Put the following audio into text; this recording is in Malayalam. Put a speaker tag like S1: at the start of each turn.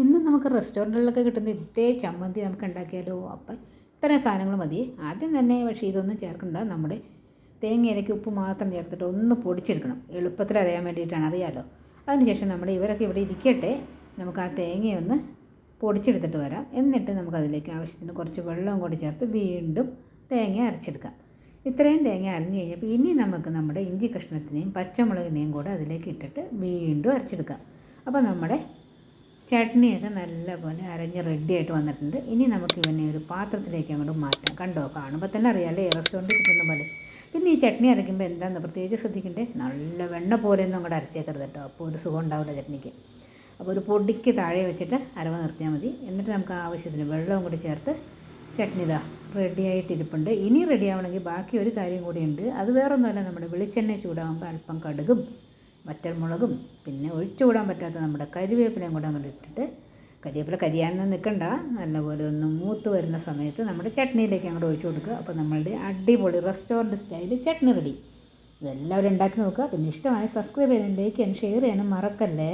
S1: ഇന്ന് നമുക്ക് റെസ്റ്റോറന്റുകളിലൊക്കെ കിട്ടുന്ന ഇതേ ചമ്മന്തി നമുക്ക് ഉണ്ടാക്കിയാലോ? അപ്പം ഇത്രയും സാധനങ്ങൾ മതി. ആദ്യം തന്നെ പക്ഷേ ഇതൊന്നും ചേർക്കണ്ട. നമ്മുടെ തേങ്ങയിലേക്ക് ഉപ്പ് മാത്രം ചേർത്തിട്ട് ഒന്ന് പൊടിച്ചെടുക്കണം. എളുപ്പത്തിൽ അറിയാൻ വേണ്ടിയിട്ടാണ്. അറിയാമല്ലോ അതിനുശേഷം നമ്മുടെ ഇവരൊക്കെ ഇവിടെ ഇരിക്കട്ടെ. നമുക്ക് ആ തേങ്ങയൊന്ന് പൊടിച്ചെടുത്തിട്ട് വരാം. എന്നിട്ട് നമുക്ക് അതിലേക്ക് ആവശ്യത്തിന് കുറച്ച് വെള്ളവും കൂടി ചേർത്ത് വീണ്ടും തേങ്ങ അരച്ചെടുക്കാം. ഇത്രയും തേങ്ങ അരഞ്ഞു കഴിഞ്ഞപ്പോൾ ഇനി നമുക്ക് നമ്മുടെ ഇഞ്ചി കഷ്ണത്തിനെയും പച്ചമുളകിനെയും കൂടെ അതിലേക്ക് ഇട്ടിട്ട് വീണ്ടും അരച്ചെടുക്കാം. അപ്പോൾ നമ്മുടെ ചട്നിയൊക്കെ നല്ലപോലെ അരഞ്ഞ് റെഡിയായിട്ട് വന്നിട്ടുണ്ട്. ഇനി നമുക്ക് ഇവനെ ഒരു പാത്രത്തിലേക്ക് അങ്ങോട്ട് മാറ്റാം. കണ്ടോ? കാണുമ്പോൾ തന്നെ അറിയാമല്ലേ റെസ്റ്റോറന്റ് കിട്ടുന്ന പോലെ. പിന്നെ ഈ ചട്നി അരയ്ക്കുമ്പോൾ എന്താണെന്ന് പ്രത്യേകിച്ച് ശ്രദ്ധിക്കണ്ടേ? നല്ല വെണ്ണ പോലെയൊന്നും അങ്ങോട്ട് അരച്ചേക്കരുത് കേട്ടോ. അപ്പോൾ ഒരു സുഖം ഉണ്ടാവില്ല ചട്നിക്ക്. അപ്പോൾ ഒരു പൊടിക്ക് താഴെ വെച്ചിട്ട് അരവ് നിർത്തിയാൽ മതി. എന്നിട്ട് നമുക്ക് ആവശ്യത്തിന് വെള്ളവും കൂടി ചേർത്ത് ചട്നി ഇതാ റെഡി ആയിട്ടിരിപ്പുണ്ട് ഇനി റെഡി ആവണമെങ്കിൽ ബാക്കി ഒരു കാര്യം കൂടിയുണ്ട് അത് വേറൊന്നുമല്ല. നമ്മുടെ വെളിച്ചെണ്ണ ചൂടാകുമ്പോൾ അല്പം കടുകും. വറ്റൽമുളകും പിന്നെ ഒഴിച്ചുകൂടാൻ പറ്റാത്ത നമ്മുടെ കരിവേപ്പിലയും കൂടെ അങ്ങോട്ട് ഇട്ടിട്ട് കരിവേപ്പില കരിയാനൊന്നും നിൽക്കണ്ട നല്ലപോലെ ഒന്ന് മൂത്ത് വരുന്ന സമയത്ത് നമ്മുടെ ചട്നിയിലേക്ക് അങ്ങോട്ട് ഒഴിച്ചു കൊടുക്കുക. അപ്പോൾ നമ്മളുടെ അടിപൊളി റെസ്റ്റോറന്റ് സ്റ്റൈൽ ചട്നി റെഡി. ഇതെല്ലാവരും ഉണ്ടാക്കി നോക്കുക. പിന്നെ ഇഷ്ടമായ സബ്സ്ക്രൈബ് ചെയ്യാനും ലൈക്ക് ചെയ്യാനും ഷെയർ ചെയ്യാനും മറക്കല്ലേ?